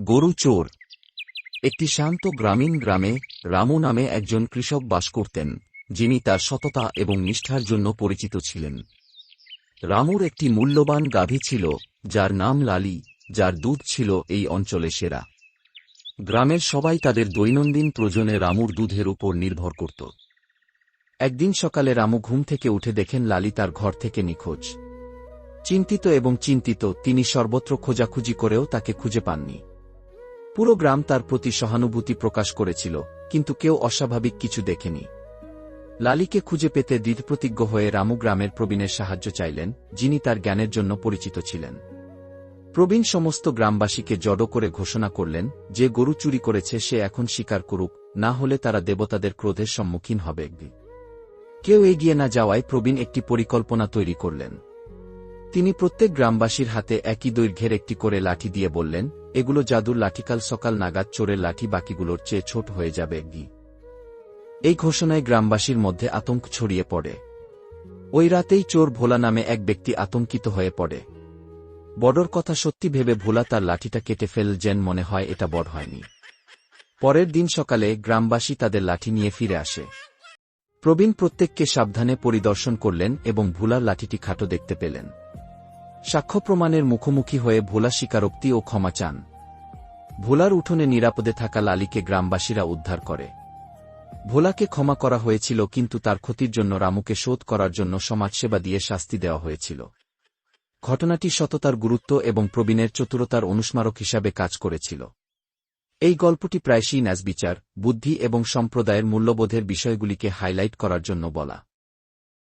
গরু চোর। একটি শান্ত গ্রামীণ গ্রামে রামু নামে একজন কৃষক বাস করতেন, যিনি তার সততা এবং নিষ্ঠার জন্য পরিচিত ছিলেন। রামুর একটি মূল্যবান গাভী ছিল, যার নাম লালি, যার দুধ ছিল এই অঞ্চলে সেরা। গ্রামের সবাই তাদের দৈনন্দিন প্রয়োজনে রামুর দুধের উপর নির্ভর করত। একদিন সকালে রামু ঘুম থেকে উঠে দেখেন লালি তার ঘর থেকে নিখোঁজ। চিন্তিত এবং চিন্তিত, তিনি সর্বত্র খোঁজাখুঁজি করেও তাকে খুঁজে পাননি। পুরো গ্রাম তার প্রতি সহানুভূতি প্রকাশ করেছিল, কিন্তু কেউ অস্বাভাবিক কিছু দেখেনি। লালিকে খুঁজে পেতে দৃঢ়প্রতিজ্ঞ হয়ে রামু গ্রামের প্রবীণের সাহায্য চাইলেন, যিনি তার জ্ঞানের জন্য পরিচিত ছিলেন। প্রবীণ সমস্ত গ্রামবাসীকে জড়ো করে ঘোষণা করলেন যে গরু চুরি করেছে সে এখন স্বীকার করুক, না হলে তারা দেবতাদের ক্রোধের সম্মুখীন হবে। কেউ এগিয়ে না যাওয়ায় প্রবীণ একটি পরিকল্পনা তৈরি করলেন। তিনি প্রত্যেক গ্রামবাসীর হাতে একই দৈর্ঘ্যের একটি করে লাঠি দিয়ে বললেন, এগুলো জাদুর লাঠিকাল সকাল নাগাদ চোরের লাঠি বাকিগুলোর চেয়ে ছোট হয়ে যাবে গি এই ঘোষণায় গ্রামবাসীর মধ্যে আতঙ্ক ছড়িয়ে পড়ে। ওই রাতেই চোর ভোলা নামে এক ব্যক্তি আতঙ্কিত হয়ে পড়ে। বড়র কথা সত্যি ভেবে ভোলা তার লাঠিটা কেটে ফেল যেন মনে হয় এটা বড় হয়নি। পরের দিন সকালে গ্রামবাসী তাদের লাঠি নিয়ে ফিরে আসে। প্রবীণ প্রত্যেককে সাবধানে পরিদর্শন করলেন এবং ভোলার লাঠিটি খাটো দেখতে পেলেন। সাক্ষ্য প্রমাণের মুখোমুখি হয়ে ভোলা স্বীকারোক্তি ও ক্ষমা চান। ভোলার উঠোনে নিরাপদে থাকা লালিকে গ্রামবাসীরা উদ্ধার করে। ভোলাকে ক্ষমা করা হয়েছিল কিন্তু তার ক্ষতির জন্য রামুকে শোধ করার জন্য সমাজসেবা দিয়ে শাস্তি দেওয়া হয়েছিল। ঘটনাটি সততার গুরুত্ব এবং প্রবীণের চতুরতার অনুস্মারক হিসাবে কাজ করেছিল। এই গল্পটি প্রায়শই ন্যাসবিচার, বুদ্ধি এবং সম্প্রদায়ের মূল্যবোধের বিষয়গুলিকে হাইলাইট করার জন্য বলা।